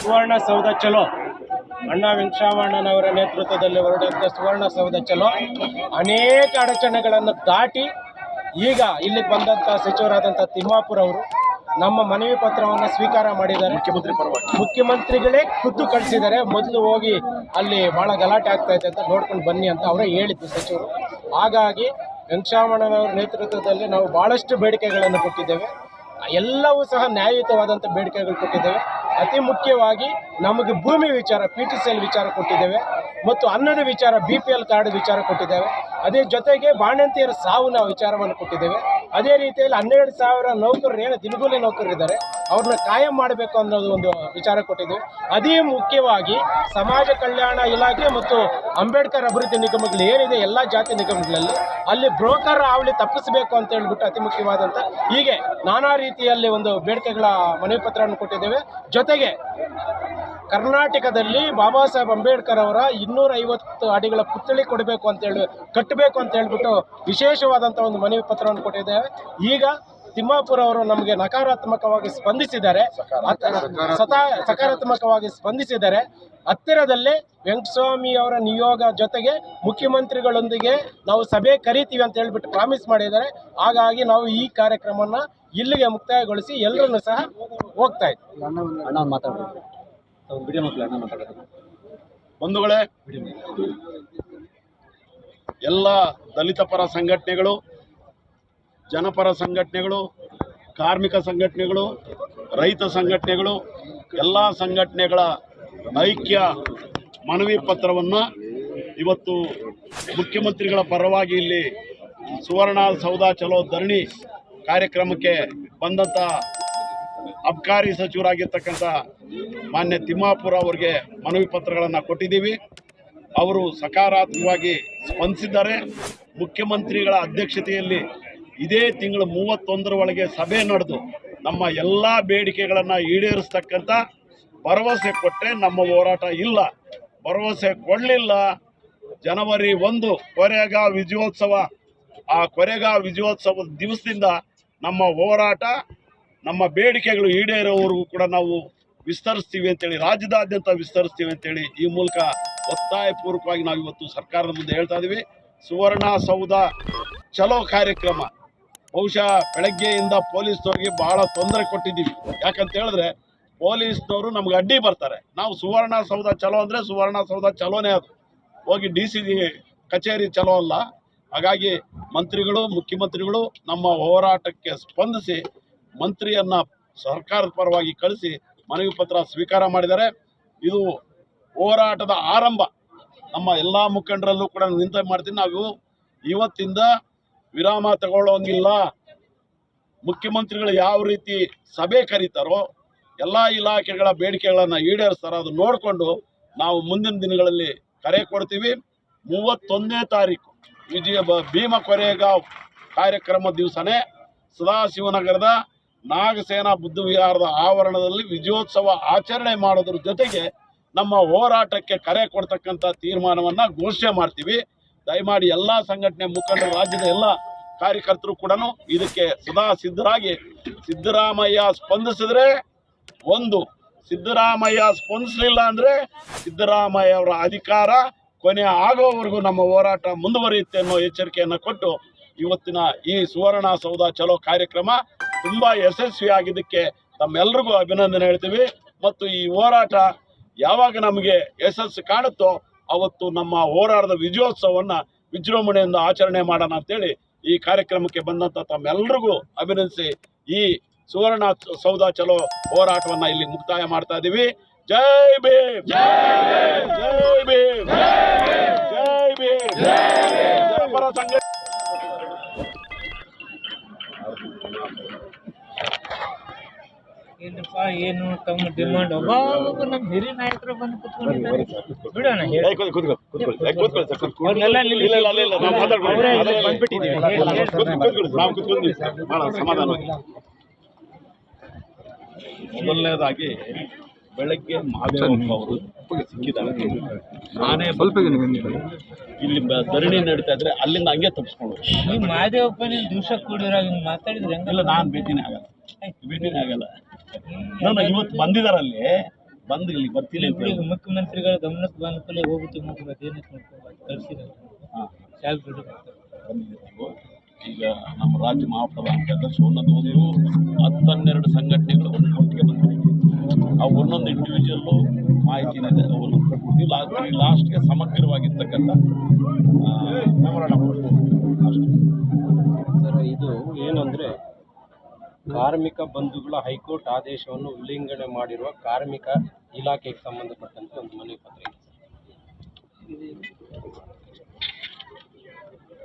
ಸುವರ್ಣಸೌಧ ಚಲೋ. ಅಣ್ಣ ವೆಂಕಟರಾಮಣ್ಣನವರ ನೇತೃತ್ವದಲ್ಲಿ ಹೊರಡಂತ ಸುವರ್ಣಸೌಧ ಚಲೋ. ಅನೇಕ ಅಡಚಣೆಗಳನ್ನು ದಾಟಿ ಈಗ ಇಲ್ಲಿಗೆ ಬಂದಂಥ ಸಚಿವರಾದಂಥ ತಿಮ್ಮಾಪುರ ಅವರು ನಮ್ಮ ಮನವಿ ಪತ್ರವನ್ನು ಸ್ವೀಕಾರ ಮಾಡಿದ್ದಾರೆ. ಮುಖ್ಯಮಂತ್ರಿ ಪರವಾಗಿ. ಮುಖ್ಯಮಂತ್ರಿಗಳೇ ಖುದ್ದು ಕಳಿಸಿದ್ದಾರೆ. ಮೊದಲು ಹೋಗಿ ಅಲ್ಲಿ ಭಾಳ ಗಲಾಟೆ ಆಗ್ತಾ ಇದೆ ಅಂತ ನೋಡ್ಕೊಂಡು ಬನ್ನಿ ಅಂತ ಅವರೇ ಹೇಳಿದ್ದು ಸಚಿವರು. ಹಾಗಾಗಿ ವೆಂಕಟರಾಮಣ್ಣನವರ ನೇತೃತ್ವದಲ್ಲಿ ನಾವು ಭಾಳಷ್ಟು ಬೇಡಿಕೆಗಳನ್ನು ಕೊಟ್ಟಿದ್ದೇವೆ. ಎಲ್ಲವೂ ಸಹ ನ್ಯಾಯಯುತವಾದಂಥ ಬೇಡಿಕೆಗಳು ಕೊಟ್ಟಿದ್ದೇವೆ. ಅತಿ ಮುಖ್ಯವಾಗಿ ನಮಗೆ ಭೂಮಿ ವಿಚಾರ ಪಿ ಟಿ ಸಿ ಎಲ್ ವಿಚಾರ ಕೊಟ್ಟಿದ್ದೇವೆ ಮತ್ತು ಅನ್ನದ ವಿಚಾರ ಬಿ ಪಿ ಎಲ್ ಕಾರ್ಡ್ ವಿಚಾರ ಕೊಟ್ಟಿದ್ದೇವೆ. ಅದೇ ಜೊತೆಗೆ ಬಾಣಂತಿಯರ ಸಾವಿನ ವಿಚಾರವನ್ನು ಕೊಟ್ಟಿದ್ದೇವೆ. ಅದೇ ರೀತಿಯಲ್ಲಿ ಹನ್ನೆರಡು ಸಾವಿರ ನೌಕರರು ಏನು ದಿನಗೂಲಿ ನೌಕರರಿದ್ದಾರೆ ಅವ್ರನ್ನ ಕಾಯಂ ಮಾಡಬೇಕು ಅನ್ನೋದು ಒಂದು ವಿಚಾರ ಕೊಟ್ಟಿದ್ದು ಅದೇ ಮುಖ್ಯವಾಗಿ ಸಮಾಜ ಕಲ್ಯಾಣ ಇಲಾಖೆ ಮತ್ತು ಅಂಬೇಡ್ಕರ್ ಅಭಿವೃದ್ಧಿ ನಿಗಮಗಳು ಏನಿದೆ ಎಲ್ಲ ಜಾತಿ ನಿಗಮಗಳಲ್ಲಿ ಅಲ್ಲಿ ಬ್ರೋಕರ್ ಆವಳಿ ತಪ್ಪಿಸಬೇಕು ಅಂತ ಹೇಳ್ಬಿಟ್ಟು ಅತಿ ಮುಖ್ಯವಾದಂಥ ಹೀಗೆ ನಾನಾ ರೀತಿಯಲ್ಲಿ ಒಂದು ಬೇಡಿಕೆಗಳ ಮನವಿ ಪತ್ರವನ್ನು ಕೊಟ್ಟಿದ್ದೇವೆ. ಜೊತೆಗೆ ಕರ್ನಾಟಕದಲ್ಲಿ ಬಾಬಾ ಸಾಹೇಬ್ ಅಂಬೇಡ್ಕರ್ ಅವರ ಇನ್ನೂರ ಐವತ್ತು ಅಡಿಗಳ ಪುತ್ಥಳಿ ಕೊಡಬೇಕು ಅಂತೇಳಿ ಕಟ್ಟಬೇಕು ಅಂತ ಹೇಳ್ಬಿಟ್ಟು ವಿಶೇಷವಾದಂಥ ಒಂದು ಮನವಿ ಪತ್ರವನ್ನು ಕೊಟ್ಟಿದ್ದೇವೆ ಈಗ ತಿಮ್ಮಾಪುರ ಅವರು ನಮಗೆ ನಕಾರಾತ್ಮಕವಾಗಿ ಸ್ಪಂದಿಸಿದ್ದಾರೆ. ಸತಾ ಸಕಾರಾತ್ಮಕವಾಗಿ ಸ್ಪಂದಿಸಿದ್ದಾರೆ. ಹತ್ತಿರದಲ್ಲೇ ವೆಂಕಟಸ್ವಾಮಿ ಅವರ ನಿಯೋಗ ಜೊತೆಗೆ ಮುಖ್ಯಮಂತ್ರಿಗಳೊಂದಿಗೆ ನಾವು ಸಭೆ ಕರಿತೀವಿ ಅಂತ ಹೇಳ್ಬಿಟ್ಟು ಪ್ರಾಮಿಸ್ ಮಾಡಿದ್ದಾರೆ. ಹಾಗಾಗಿ ನಾವು ಈ ಕಾರ್ಯಕ್ರಮವನ್ನು ಇಲ್ಲಿಗೆ ಮುಕ್ತಾಯಗೊಳಿಸಿ ಎಲ್ಲರನ್ನು ಸಹ ಹೋಗ್ತಾ ಇದ್ದೀವಿ ವಿಡಿಯೋ ಬಂಧುಗಳೇ, ಎಲ್ಲ ದಲಿತ ಪರ ಸಂಘಟನೆಗಳು, ಜನಪರ ಸಂಘಟನೆಗಳು, ಕಾರ್ಮಿಕ ಸಂಘಟನೆಗಳು, ರೈತ ಸಂಘಟನೆಗಳು, ಎಲ್ಲ ಸಂಘಟನೆಗಳ ಐಕ್ಯ ಮನವಿ ಪತ್ರವನ್ನು ಇವತ್ತು ಮುಖ್ಯಮಂತ್ರಿಗಳ ಪರವಾಗಿ ಇಲ್ಲಿ ಸುವರ್ಣ ಸೌಧ ಚಲೋ ಧರಣಿ ಕಾರ್ಯಕ್ರಮಕ್ಕೆ ಬಂದಂಥ ಅಬ್ಕಾರಿ ಸಚಿವರಾಗಿರ್ತಕ್ಕಂಥ ಮಾನ್ಯ ತಿಮ್ಮಾಪುರ ಅವರಿಗೆ ಮನವಿ ಪತ್ರಗಳನ್ನು ಕೊಟ್ಟಿದ್ದೀವಿ. ಅವರು ಸಕಾರಾತ್ಮಕವಾಗಿ ಸ್ಪಂದಿಸಿದ್ದಾರೆ. ಮುಖ್ಯಮಂತ್ರಿಗಳ ಅಧ್ಯಕ್ಷತೆಯಲ್ಲಿ ಇದೇ ತಿಂಗಳು ಮೂವತ್ತೊಂದರ ಒಳಗೆ ಸಭೆ ನಡೆದು ನಮ್ಮ ಎಲ್ಲ ಬೇಡಿಕೆಗಳನ್ನು ಈಡೇರಿಸ್ತಕ್ಕಂಥ ಭರವಸೆ ಕೊಟ್ಟರೆ ನಮ್ಮ ಹೋರಾಟ ಇಲ್ಲ. ಭರವಸೆ ಕೊಡಲಿಲ್ಲ. ಜನವರಿ ಒಂದು ಕೊರೆಗಾ ವಿಜಯೋತ್ಸವ, ಆ ಕೊರೆಗಾ ವಿಜಯೋತ್ಸವದ ದಿವಸದಿಂದ ನಮ್ಮ ಹೋರಾಟ, ನಮ್ಮ ಬೇಡಿಕೆಗಳು ಈಡೇರೋವರೆಗೂ ಕೂಡ ನಾವು ವಿಸ್ತರಿಸ್ತೀವಿ ಅಂತೇಳಿ, ರಾಜ್ಯದಾದ್ಯಂತ ವಿಸ್ತರಿಸ್ತೀವಿ ಅಂತೇಳಿ ಈ ಮೂಲಕ ಒತ್ತಾಯಪೂರ್ವಕವಾಗಿ ನಾವು ಇವತ್ತು ಸರ್ಕಾರದ ಮುಂದೆ ಹೇಳ್ತಾ ಇದ್ದೀವಿ ಸುವರ್ಣ ಸೌಧ ಚಲೋ ಕಾರ್ಯಕ್ರಮ. ಬಹುಶಃ ಬೆಳಗ್ಗೆಯಿಂದ ಪೊಲೀಸ್ನವ್ರಿಗೆ ಬಹಳ ತೊಂದರೆ ಕೊಟ್ಟಿದ್ದೀವಿ. ಯಾಕಂತ ಹೇಳಿದ್ರೆ ಪೊಲೀಸ್ನವರು ನಮ್ಗೆ ಅಡ್ಡಿ ಬರ್ತಾರೆ. ನಾವು ಸುವರ್ಣ ಸೌಧ ಚಲೋ ಅಂದರೆ ಸುವರ್ಣ ಸೌಧ ಚಲೋನೇ ಅದು. ಹೋಗಿ ಡಿ ಸಿ ಕಚೇರಿ ಚಲೋ ಅಲ್ಲ. ಹಾಗಾಗಿ ಮಂತ್ರಿಗಳು, ಮುಖ್ಯಮಂತ್ರಿಗಳು ನಮ್ಮ ಹೋರಾಟಕ್ಕೆ ಸ್ಪಂದಿಸಿ, ಮಂತ್ರಿಯನ್ನ ಸರ್ಕಾರದ ಪರವಾಗಿ ಕಳಿಸಿ ಮನವಿ ಪತ್ರ ಸ್ವೀಕಾರ ಮಾಡಿದ್ದಾರೆ ಇದು ಹೋರಾಟದ ಆರಂಭ. ನಮ್ಮ ಎಲ್ಲ ಮುಖಂಡರಲ್ಲೂ ಕೂಡ ನಿಂತ ಮಾಡ್ತೀನಿ, ನಾವು ಇವತ್ತಿಂದ ವಿರಾಮ ತಗೊಳ್ಳೋಂಗಿಲ್ಲ. ಮುಖ್ಯಮಂತ್ರಿಗಳು ಯಾವ ರೀತಿ ಸಭೆ ಕರೀತಾರೋ, ಎಲ್ಲ ಇಲಾಖೆಗಳ ಬೇಡಿಕೆಗಳನ್ನು ಈಡೇರಿಸ್ತಾರೋ ಅದು ನೋಡಿಕೊಂಡು ನಾವು ಮುಂದಿನ ದಿನಗಳಲ್ಲಿ ಕರೆ ಕೊಡ್ತೀವಿ. ಮೂವತ್ತೊಂದನೇ ತಾರೀಕು ವಿಜಯ ಭೀಮ ಕೊರೇಗಾವ್ ಕಾರ್ಯಕ್ರಮ ದಿವಸನೇ ಸದಾಶಿವನಗರದ ನಾಗಸೇನಾ ಬುದ್ಧ ವಿಹಾರದ ಆವರಣದಲ್ಲಿ ವಿಜಯೋತ್ಸವ ಆಚರಣೆ ಮಾಡೋದ್ರ ಜೊತೆಗೆ ನಮ್ಮ ಹೋರಾಟಕ್ಕೆ ಕರೆ ಕೊಡ್ತಕ್ಕಂಥ ತೀರ್ಮಾನವನ್ನು ಘೋಷಣೆ ಮಾಡ್ತೀವಿ. ದಯಮಾಡಿ ಎಲ್ಲ ಸಂಘಟನೆ ಮುಖಂಡರು ರಾಜ್ಯದ ಎಲ್ಲ ಕಾರ್ಯಕರ್ತರು ಕೂಡ ಇದಕ್ಕೆ ಸದಾ ಸಿದ್ಧರಾಗಿ, ಸಿದ್ದರಾಮಯ್ಯ ಸ್ಪಂದಿಸಿದ್ರೆ ಒಂದು, ಸಿದ್ದರಾಮಯ್ಯ ಸ್ಪಂದಿಸಲಿಲ್ಲ ಅಂದರೆ ಸಿದ್ದರಾಮಯ್ಯ ಅವರ ಅಧಿಕಾರ ಕೊನೆ ಆಗೋವರೆಗೂ ನಮ್ಮ ಹೋರಾಟ ಮುಂದುವರಿಯುತ್ತೆ ಅನ್ನೋ ಎಚ್ಚರಿಕೆಯನ್ನು ಕೊಟ್ಟು ಇವತ್ತಿನ ಈ ಸುವರ್ಣ ಸೌಧ ಚಲೋ ಕಾರ್ಯಕ್ರಮ ತುಂಬ ಯಶಸ್ವಿಯಾಗಿದ್ದಕ್ಕೆ ತಮ್ಮೆಲ್ಲರಿಗೂ ಅಭಿನಂದನೆ ಹೇಳ್ತೀವಿ ಮತ್ತು ಈ ಹೋರಾಟ ಯಾವಾಗ ನಮಗೆ ಯಶಸ್ಸು ಕಾಣುತ್ತೋ ಅವತ್ತು ನಮ್ಮ ಹೋರಾಟದ ವಿಜಯೋತ್ಸವವನ್ನು ವಿಜೃಂಭಣೆಯಿಂದ ಆಚರಣೆ ಮಾಡೋಣ ಅಂತೇಳಿ ಈ ಕಾರ್ಯಕ್ರಮಕ್ಕೆ ಬಂದಂಥ ತಮ್ಮೆಲ್ಲರಿಗೂ ಅಭಿನಂದಿಸಿ ಈ ಸುವರ್ಣ ಸೌಧ ಚಲೋ ಹೋರಾಟವನ್ನು ಇಲ್ಲಿ ಮುಕ್ತಾಯ ಮಾಡ್ತಾ ಇದ್ದೀವಿ ಜೈ ಭೀಮ್ ಜೈ ಭೀಮ್ ಜೈ ಭೀಮ್ ಜೈ ಸಂಘ ಏನು ತಮ್ಮ ಡಿಮಾಂಡ್ ಒಬ್ಬ ನಮ್ಮ ಹಿರಿಯ ನಾಯಕರು ಬಂದು ಕುತ್ಕೊಂಡಿದ್ದಾರೆ. ಬಿಡೋಣ ಹೇಳಿ. ಅವ್ರನ್ನೆಲ್ಲ ನಿಲ್ಲಿಸಿ. ಇಲ್ಲ, ಇಲ್ಲ, ಇಲ್ಲ, ನಾವು ಮಾತಾಡ್ಕೊಳ್ಳಿ. ಅವರೇ ಇಲ್ಲಿ ಬಂದ್ಬಿಟ್ಟಿದ್ದೀವಿ. ಹೇಳಿ, ಹೇಳಿ. ಕೂತ್ಕೊಳ್ಳಿ, ಕೂತ್ಕೊಳ್ಳಿ. ನಾವು ಕೂತ್ಕೊಂಡ್ವಿ ಭಾಳ ಸಮಾಧಾನವಾಗಿ ಮೊದಲನೇದಾಗಿ ಬೆಳಗ್ಗೆ ಮಾದೇವಪ್ಪ ಅವರು ಸಿಕ್ಕಿದ್ದಾರೆ. ನಾನೇ ಸ್ವಲ್ಪ ಇಲ್ಲಿ ಬ- ಧರಣಿ ನಡೀತಾ ಇದ್ರೆ ಅಲ್ಲಿಂದ ಹಂಗೆ ತಪ್ಪಿಸ್ಕೊಂಡು ಮಹಾದೇವಪ್ಪ ನೀವು ದಿವಸ ಕೂಡಿರೋ ಮಾತಾಡಿದ್ರೆ ಇಲ್ಲ ಹೆಂಗಲ್ಲ ನಾನು ಭೇಟಿನೇ ಆಗಲ್ಲ. ಭೇಟಿನೇ ಆಗಲ್ಲ. ನಾನು ಇವತ್ತು ಬಂದಿದಾರಲ್ಲಿ. ಬಂದು ಇಲ್ಲಿ ಬರ್ತಿಲ್ಲ ಅಂತ ಈಗ ಹೇಳಿ ಮುಖ್ಯಮಂತ್ರಿಗಳ ಗಮನಕ್ಕೆ ಬಂದ ಕೂಡಲೇ ಹೋಗುತ್ತೆ ಕಳ್ಸಿದ್ದಾರೆ ಶಾಲೆ ಬಂದಿದ್ದೀವಿ. ಈಗ ನಮ್ಮ ರಾಜ್ಯ ಮಹಾಪ್ರಧಾನ ಕಾರ್ಯದರ್ಶಿ ಒಂದೊಂದು ಒಂದು ಹತ್ತನ್ನೆರಡು ಸಂಘಟನೆಗಳು ಒಟ್ಟಿಗೆ ಬಂದಿದೆ. ಆ ಒಂದೊಂದು ಇಂಡಿವಿಜುವಲ್ಲು ಮಾಹಿತಿ ಕೊಡ್ತೀವಿ ಲಾಸ್ಟ್ಗೆ ಸಮಗ್ರವಾಗಿರ್ತಕ್ಕಂಥ ಮೆಮೊರಾಂಡಮ್ ಅಷ್ಟೇ. ಸರ್ ಇದು ಏನಂದ್ರೆ ಕಾರ್ಮಿಕ ಬಂಧುಗಳ ಹೈಕೋರ್ಟ್ ಆದೇಶವನ್ನು ಉಲ್ಲಂಘನೆ ಮಾಡಿರುವ ಕಾರ್ಮಿಕ ಇಲಾಖೆಗೆ ಸಂಬಂಧಪಟ್ಟಂತೆ ಒಂದು ಮನವಿ ಪತ್ರ ಇದೆ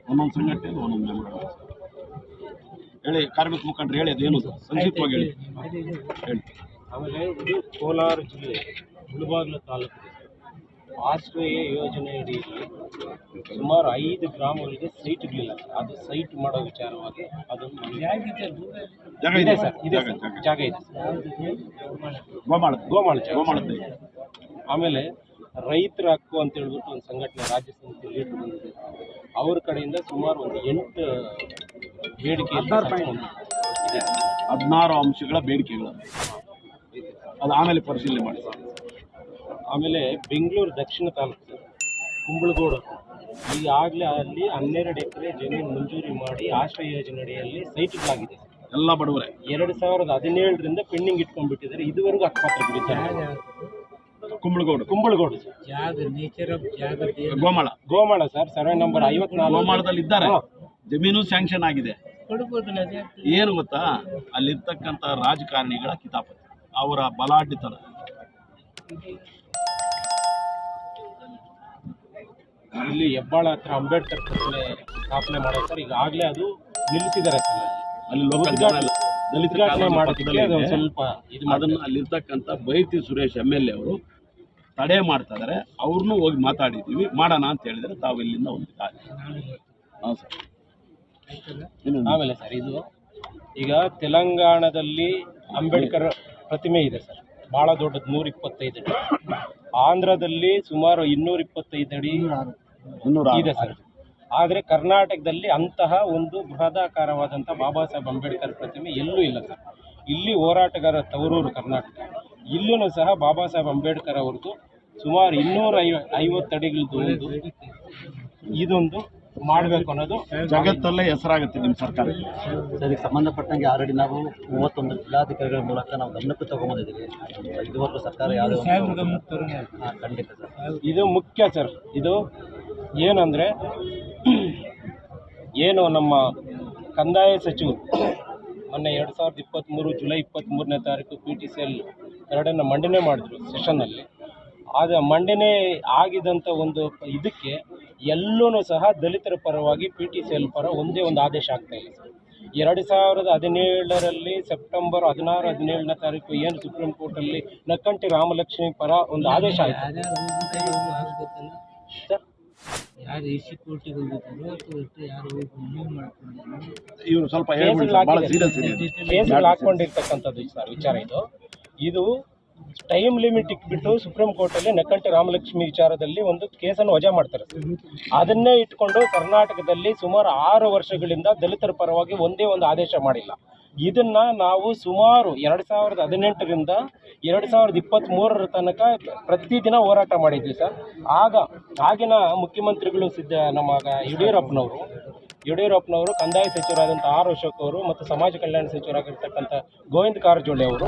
ಒಂದೊಂದು ಸಂಘಟನೆ ಒಂದೊಂದು ಹೇಳಿ ಕಾರ್ಮಿಕ ಮುಖಂಡರು ಹೇಳಿ ಅದೇನು ಸಂಕ್ಷಿಪ್ತವಾಗಿ ಹೇಳಿ. ಹೇಳಿ. ಆಮೇಲೆ ಇದು ಕೋಲಾರ ಜಿಲ್ಲೆ ಮುಳಬಾಗಿಲು ತಾಲೂಕು ಆಶ್ರಯ ಯೋಜನೆ ಅಡಿಯಲ್ಲಿ ಸುಮಾರು ಐದು ಗ್ರಾಮಗಳಿಗೆ ಸೈಟ್ ಇರಲಿಲ್ಲ. ಅದು ಸೈಟ್ ಮಾಡೋ ವಿಚಾರವಾಗಿ ಅದೊಂದು ಜಾಗ ಇದೆ ಸರ್ ಇದೆ. ಜಾಗ ಸರ್ ಜಾಗ ಜಾಗ ಇದೆ ಗೋಮಾಳ. ಗೋಮಾಳ. ಆಮೇಲೆ ರೈತರ ಹಕ್ಕು ಅಂತ ಹೇಳ್ಬಿಟ್ಟು ಒಂದು ಸಂಘಟನೆ ರಾಜ್ಯ ಸಮಿತಿ ಲೀಡರ್ ಬಂದಿದೆ. ಅವ್ರ ಕಡೆಯಿಂದ ಸುಮಾರು ಒಂದು ಎಂಟು ಬೇಡಿಕೆ ಹದಿನಾರು ಅಂಶಗಳ ಬೇಡಿಕೆಗಳು. ಅದು ಆಮೇಲೆ ಪರಿಶೀಲನೆ ಮಾಡಿ ಆಮೇಲೆ ಬೆಂಗಳೂರು ದಕ್ಷಿಣ ತಾಲೂಕು ಕುಂಬಳಗೋಡು. ಈಗಾಗಲೇ ಅಲ್ಲಿ ಹನ್ನೆರಡು ಎಕರೆ ಜಮೀನು ಮಂಜೂರಿ ಮಾಡಿ ಆಶ್ರಯ ಯೋಜನೆಯಲ್ಲಿ ಅಡಿಯಲ್ಲಿ ಸೈಟ್ಗಳಾಗಿದೆ. ಎಲ್ಲ ಬಡವರೇ. ಎರಡು ಸಾವಿರದ ಹದಿನೇಳರಿಂದ ಪೆಂಡಿಂಗ್ ಇಟ್ಕೊಂಡ್ಬಿಟ್ಟಿದ್ದಾರೆ. ಇದುವರೆಗೂ ಹಕ್ಕುಪತ್ರ ಬಿಡಿದ್ದಾರೆ ಕುಂಬಳಗೋಡು. ಕುಂಬಳಗೋಡು ಸರ್. ಜಾಗ ನೇಚರ್ ಆಫ್ ಜಾಗ ಗೋಮಾಳ. ಗೋಮಾಳ ಸರ್ ಸರ್ವೆ ನಂಬರ್ ಐವತ್ನಾಲ್ಕು. ಗೋಮಾಳದಲ್ಲಿ ಇದ್ದಾರೆ. ಜಮೀನು ಸ್ಯಾಂಕ್ಷನ್ ಆಗಿದೆ. ಏನು ಗೊತ್ತಾ? ಅಲ್ಲಿರ್ತಕ್ಕಂಥ ರಾಜಕಾರಣಿಗಳ ಕಿತಾಪತಿ. ಅವರ ಬಲಾಢ್ಯತನ. ಇಲ್ಲಿ ಹೆಬ್ಬಾಳ ಹತ್ರ ಅಂಬೇಡ್ಕರ್ ಪ್ರತಿಮೆ ಸ್ಥಾಪನೆ ಮಾಡೋದು ಸರ್ ಈಗಾಗಲೇ ಅದು ನಿಲ್ಲಿಸಿದ್ದಾರೆ ಸರ್. ಅಲ್ಲಿ ಹೋಗಿ ಮಾಡೋದಕ್ಕೆ ಅದು. ಸ್ವಲ್ಪ ಇದು ಅದನ್ನ ಅಲ್ಲಿರ್ತಕ್ಕಂಥ Byrathi Suresh M L A ಅವರು ತಡೆ ಮಾಡ್ತಾ ಇದಾರೆ. ಅವ್ರನ್ನೂ ಹೋಗಿ ಮಾತಾಡಿದ್ದೀವಿ. ಮಾಡೋಣ ಅಂತ ಹೇಳಿದ್ರೆ ತಾವು ಇಲ್ಲಿಂದ ಒಂದು ಹಾಂ ಸರ್. ಆಮೇಲೆ ಸರ್ ಇದು ಈಗ ತೆಲಂಗಾಣದಲ್ಲಿ ಅಂಬೇಡ್ಕರ್ ಪ್ರತಿಮೆ ಇದೆ ಸರ್. ಭಾಳ ದೊಡ್ಡದು ನೂರ ಇಪ್ಪತ್ತೈದು ಅಡಿ. ಆಂಧ್ರದಲ್ಲಿ ಸುಮಾರು ಇನ್ನೂರ ಇಪ್ಪತ್ತೈದು ಅಡಿ. ಇದೆ ಸರ್. ಆದರೆ ಕರ್ನಾಟಕದಲ್ಲಿ ಅಂತಹ ಒಂದು ಬೃಹದಾಕಾರವಾದಂಥ ಬಾಬಾ ಸಾಹೇಬ್ ಅಂಬೇಡ್ಕರ್ ಪ್ರತಿಮೆ ಎಲ್ಲೂ ಇಲ್ಲ ಸರ್. ಇಲ್ಲಿ ಹೋರಾಟಗಾರ ತವರೂರು ಕರ್ನಾಟಕ. ಇಲ್ಲೂ ಸಹ ಬಾಬಾ ಸಾಹೇಬ್ ಅಂಬೇಡ್ಕರ್ ಅವ್ರದ್ದು ಸುಮಾರು ಇನ್ನೂರ ಐವ ಐವತ್ತು ಅಡಿಗಳದ್ದು ಒಂದು ಇದೊಂದು ಮಾಡಬೇಕು ಅನ್ನೋದು ಜಗತ್ತಲ್ಲೇ ಹೆಸರಾಗುತ್ತೆ ನಿಮ್ಮ ಸರ್ಕಾರ. ಸರ್ ಈಗ ಸಂಬಂಧಪಟ್ಟಂಗೆ ಆಲ್ರೆಡಿ ನಾವು ಮೂವತ್ತೊಂದು ಜಿಲ್ಲಾಧಿಕಾರಿಗಳ ಮೂಲಕ ನಾವು ಗಮನಕ್ಕೆ ತಗೊಂಬಂದಿದ್ದೀವಿ. ಇದುವರೆಗೂ ಸರ್ಕಾರ ಯಾವುದೇ ಖಂಡಿತ ಸರ್. ಇದು ಮುಖ್ಯ ಸರ್. ಇದು ಏನಂದರೆ ಏನು ನಮ್ಮ ಕಂದಾಯ ಸಚಿವರು ಮೊನ್ನೆ ಎರಡು ಸಾವಿರದ ಇಪ್ಪತ್ತ್ಮೂರು ಜುಲೈ ಇಪ್ಪತ್ತ್ಮೂರನೇ ತಾರೀಕು ಪಿ ಟಿ ಸಿ ಎಲ್ ಎರಡನ್ನು ಮಂಡನೆ ಮಾಡಿದ್ರು ಸೆಷನ್ನಲ್ಲಿ ಆಗ ಮಂಡನೆ ಆಗಿದಂಥ ಒಂದು ಇದಕ್ಕೆ ಎಲ್ಲೂ ಸಹ ದಲಿತರ ಪರವಾಗಿ ಪಿ ಟಿ ಸಿ ಎಲ್ ಪರ ಒಂದೇ ಒಂದು ಆದೇಶ ಆಗ್ತಾ ಇಲ್ಲ. ಸರ್ ಎರಡು ಸಾವಿರದ ಹದಿನೇಳರಲ್ಲಿ ಸೆಪ್ಟೆಂಬರ್ ಹದಿನಾರು ಹದಿನೇಳನೇ ತಾರೀಕು ಏನು ಸುಪ್ರೀಂ ಕೋರ್ಟಲ್ಲಿ ನಕ್ಕಂಟಿ ರಾಮಲಕ್ಷ್ಮಿ ಪರ ಒಂದು ಆದೇಶ ಆಯಿತು. ಸರ್ ಯಾರು ಈ ಕೋರ್ಟಿಗೆ ಹೋಗಿದ್ದಾರೋ ಅಥವಾ ಒಟ್ಟು ಯಾರು ಹೋಗಿ ಮಾಡ್ಕೊಂಡಿದ್ದಾರೋ ಇವರು ಸ್ವಲ್ಪ ಹೇಳ್ಬಿಡಿ ಸರ್, ಭಾಳ ಸೀರಿಯಸ್ ಇದೆ. ಕೇಸ್ಗಳು ಹಾಕೊಂಡಿರ್ತಕ್ಕಂಥದ್ದು ಸರ್ ವಿಚಾರ ಇದು. ಇದು ಟೈಮ್ ಲಿಮಿಟ್ ಇಟ್ಬಿಟ್ಟು ಸುಪ್ರೀಂ ಕೋರ್ಟಲ್ಲಿ ನಕ್ಕಂಟಿ ರಾಮಲಕ್ಷ್ಮಿ ವಿಚಾರದಲ್ಲಿ ಒಂದು ಕೇಸನ್ನು ವಜಾ ಮಾಡ್ತಾರೆ ಸರ್. ಅದನ್ನೇ ಇಟ್ಕೊಂಡು ಕರ್ನಾಟಕದಲ್ಲಿ ಸುಮಾರು ಆರು ವರ್ಷಗಳಿಂದ ದಲಿತರ ಪರವಾಗಿ ಒಂದೇ ಒಂದು ಆದೇಶ ಮಾಡಿಲ್ಲ. ಇದನ್ನ ನಾವು ಸುಮಾರು ಎರಡು ಸಾವಿರದ ಹದಿನೆಂಟರಿಂದ ಎರಡು ಸಾವಿರದ ಇಪ್ಪತ್ತ್ಮೂರರ ತನಕ ಪ್ರತಿದಿನ ಹೋರಾಟ ಮಾಡಿದ್ವಿ ಸರ್. ಆಗ ಆಗಿನ ಮುಖ್ಯಮಂತ್ರಿಗಳು ಸಿದ್ಧ ನಮ್ಮ ಯಡಿಯೂರಪ್ಪನವರು ಯಡಿಯೂರಪ್ಪನವರು ಕಂದಾಯ ಸಚಿವರಾದಂಥ ಆರ್ ಅಶೋಕ್ ಅವರು ಮತ್ತು ಸಮಾಜ ಕಲ್ಯಾಣ ಸಚಿವರಾಗಿರ್ತಕ್ಕಂಥ ಗೋವಿಂದ ಕಾರಜೋಳಿ ಅವರು.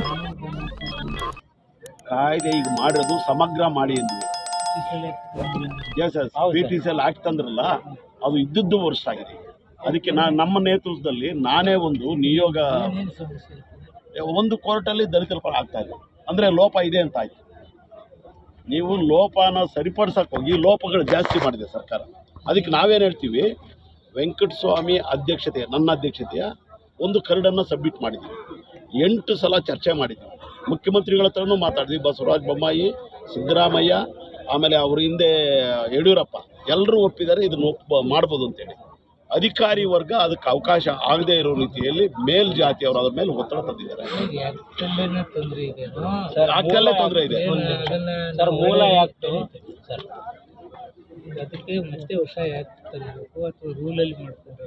ಕಾಯ್ದೆ ಈಗ ಮಾಡಿರೋದು ಸಮಗ್ರ ಮಾಡಿ ಅಂದ್ವಿ. P sir. T C L ತಂದ್ರಲ್ಲ ಅದು ಇದ್ದದ್ದು ವರ್ಷ ಆಗಿದೆ. ಅದಕ್ಕೆ ನಾ ನಮ್ಮ ನೇತೃತ್ವದಲ್ಲಿ ನಾನೇ ಒಂದು ನಿಯೋಗ ಒಂದು ಕೋರ್ಟಲ್ಲಿ ದಲಿತರ ಪರ ಆಗ್ತಾ ಇದೆ. ಅಂದರೆ ಲೋಪ ಇದೆ ಅಂತ ಆಯ್ತು. ನೀವು ಲೋಪನ ಸರಿಪಡಿಸಕ್ಕೆ ಹೋಗಿ ಲೋಪಗಳು ಜಾಸ್ತಿ ಮಾಡಿದೆ ಸರ್ಕಾರ. ಅದಕ್ಕೆ ನಾವೇನು ಹೇಳ್ತೀವಿ, ವೆಂಕಟಸ್ವಾಮಿ ಅಧ್ಯಕ್ಷತೆ, ನನ್ನ ಅಧ್ಯಕ್ಷತೆಯ ಒಂದು ಕರಡನ್ನು ಸಬ್ಮಿಟ್ ಮಾಡಿದ್ವಿ. ಎಂಟು ಸಲ ಚರ್ಚೆ ಮಾಡಿದ್ವಿ. ಮುಖ್ಯಮಂತ್ರಿಗಳ ಹತ್ರನೂ ಮಾತಾಡಿದ್ವಿ, ಬಸವರಾಜ ಬೊಮ್ಮಾಯಿ, ಸಿದ್ದರಾಮಯ್ಯ, ಆಮೇಲೆ ಅವ್ರ ಹಿಂದೆ ಯಡಿಯೂರಪ್ಪ. ಎಲ್ಲರೂ ಒಪ್ಪಿದ್ದಾರೆ, ಇದನ್ನು ಒಪ್ಪ ಮಾಡ್ಬೋದು ಅಂತೇಳಿ. ಅಧಿಕಾರಿ ವರ್ಗ ಅದಕ್ಕೆ ಅವಕಾಶ ಆಗದೇ ಇರೋ ರೀತಿಯಲ್ಲಿ ಮೇಲ್ ಜಾತಿಯವರು ಅದ್ರ ಮೇಲೆ ಒತ್ತಡ ತಂದಿದ್ದಾರೆ. ಯಾಕಂದ್ರೆ ತೊಂದರೆ ಇದೆ ಸರ್, ಆಗ್ತಲ್ಲೇ ತೊಂದರೆ ಇದೆ. ಸರ್ ಮೂಲ ಯಾಕೆ ಸರ್ ಅದಕ್ಕೆ ಮತ್ತೆ ಹೊಸ ಯಾಕೆ ತರಬೇಕು ಅಥವಾ ರೂಲಲ್ಲಿ ಮಾಡ್ಕೊಂಡು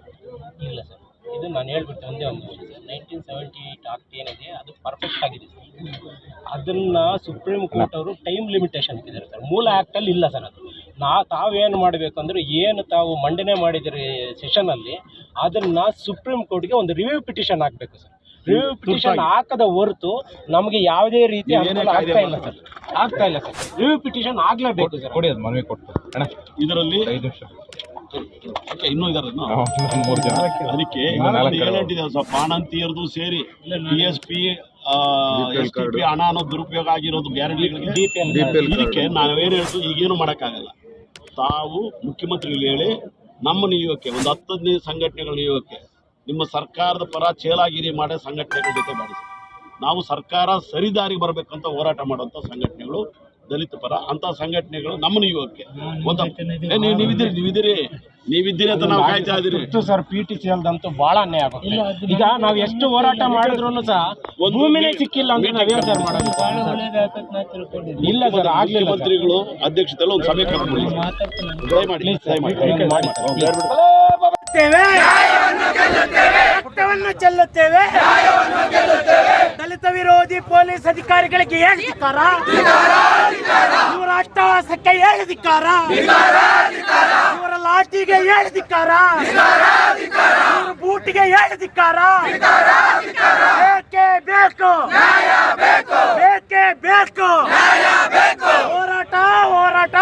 ಇಲ್ಲ ಸರ್ ಇದು ನಾನು ಹೇಳ್ಬಿಟ್ಟೆ ಒಂದೇ ಒಂದು ನೈನ್ಟೀನ್ ಸೆವೆಂಟಿ ಏಯ್ಟ್ ಆಕ್ಟ್ ಏನಿದೆ ಅದು ಪರ್ಫೆಕ್ಟ್ ಆಗಿದೆ ಸರ್. ಅದನ್ನ ಸುಪ್ರೀಂ ಕೋರ್ಟ್ ಅವರು ಟೈಮ್ ಲಿಮಿಟೇಷನ್ ಇಟ್ಟಿದ್ದಾರೆ ಸರ್. ಮೂಲ ಆ್ಯಕ್ಟಲ್ಲಿ ಇಲ್ಲ ಸರ್ ಅದು. ನಾ ತಾವೇನು ಮಾಡಬೇಕಂದ್ರೆ ಏನು ತಾವು ಮಂಡನೆ ಮಾಡಿದಿರಿ ಸೆಷನಲ್ಲಿ ಅದನ್ನ ಸುಪ್ರೀಂ ಕೋರ್ಟ್ಗೆ ಒಂದು ರಿವ್ಯೂ ಪಿಟಿಷನ್ ಹಾಕಬೇಕು ಸರ್. ರಿವ್ಯೂ ಪಿಟಿಷನ್ ಹಾಕದ ಹೊರತು ನಮಗೆ ಯಾವುದೇ ರೀತಿ ಅನುಕೂಲ ಆಗ್ತಾ ಇಲ್ಲ ಸರ್. ಆಗ್ತಾ ಇಲ್ಲ ಸರ್. ರಿವ್ಯೂ ಪಿಟಿಷನ್ ಆಗಲೇಬೇಕು ಸರ್. ಕೊಡಿ ಅದು ಮನವಿ ಕೊಟ್ಟು. ಅಣ್ಣ ಇದರಲ್ಲಿ ಐದು ನಿಮಿಷ. ಓಕೆ, ಇನ್ನೂ ಇದಾರೆ ಮೂರು ಜನ. ಅದಕ್ಕೆ ಬಾಣಂತಿಯರ್ದು ಸೇರಿ? P S P S T P ಹಣ ಅನ್ನೋ ದುರುಪಯೋಗ ಆಗಿರೋದು ಗ್ಯಾರಂಟಿ ಇದಕ್ಕೆ ನಾವೇನು ಹೇಳ್ತೀವಿ ಈಗೇನು ಮಾಡೋಕ್ಕಾಗಲ್ಲ. ತಾವು ಮುಖ್ಯಮಂತ್ರಿಗಳು ಹೇಳಿ ನಮ್ಮ ನಿಯೋಗಕ್ಕೆ, ಒಂದು ಹತ್ತು ಹದಿನೈದು ಸಂಘಟನೆಗಳ ನಿಯೋಗಕ್ಕೆ ನಿಮ್ಮ ಸರ್ಕಾರದ ಪರ ಚೇಲಾಗಿರಿ ಮಾಡೋ ಸಂಘಟನೆಗಳ ಜೊತೆ ಮಾಡಿಸಿ. ನಾವು ಸರ್ಕಾರ ಸರಿದಾರಿಗೆ ಬರಬೇಕಂತ ಹೋರಾಟ ಮಾಡುವಂಥ ಸಂಘಟನೆಗಳು ದಲಿತ ಪರ ಅಂತ ಸಂಘಟನೆಗಳು ನಮ್ಮನ್ನು ಯುವಕ್ಕೆ ನೀವು ನೀವಿದ್ದೀರಿ ನೀವಿದ್ದೀರಿ. ನೀವಿದ್ದೀರಿ ಅಂತ ನಾವು ಕಾಯ್ತಾ ಇದ್ದೀರಿ. ಇತ್ತು ಸರ್ ಪಿ ಟಿ ಸಿ ಅಲ್ದಂತೂ ಬಹಳ ಅನ್ಯಾಯ ಆಗುತ್ತೆ. ಈಗ ನಾವು ಎಷ್ಟು ಹೋರಾಟ ಮಾಡಿದ್ರು ಸಹ ಒಂದು ಭೂಮಿನೇ ಸಿಕ್ಕಿಲ್ಲ ಅಂದ್ರೆ ನಾವೇನು ಸರ್ ಮಾಡೋದು ಭಾಳ ಇಲ್ಲ ಸರ್ ಆಗ್ಲಿಲ್ಲ ಮಂತ್ರಿಗಳು ಅಧ್ಯಕ್ಷತೆಲ್ಲ ಒಂದು ಸಭೆ ಕರೆದ್ಬಿಡಿ ಮಾಡಿ ಮಾಡಿ ಮಾಡಿ. ಪುಟವನ್ನು ಚೆಲ್ಲುತ್ತೇವೆ. ದಲಿತ ವಿರೋಧಿ ಪೊಲೀಸ್ ಅಧಿಕಾರಿಗಳಿಗೆ ಹೇಳಿದಿಕ್ಕಾರ ಇವರ ಅಟ್ಟಹಾಸಕ್ಕೆ ಹೇಳಿದಿಕ್ಕಾರ ಇವರ ಲಾಠಿಗೆ ಹೇಳಿದಿಕ್ಕಾರ ಇವರ ಬೂಟಿಗೆ ಹೇಳಿದಿಕ್ಕಾರ ಬೇಕೇ ಬೇಕು. ಬೇಕೇ. ಬೇಕು ಹೋರಾಟ ಹೋರಾಟ.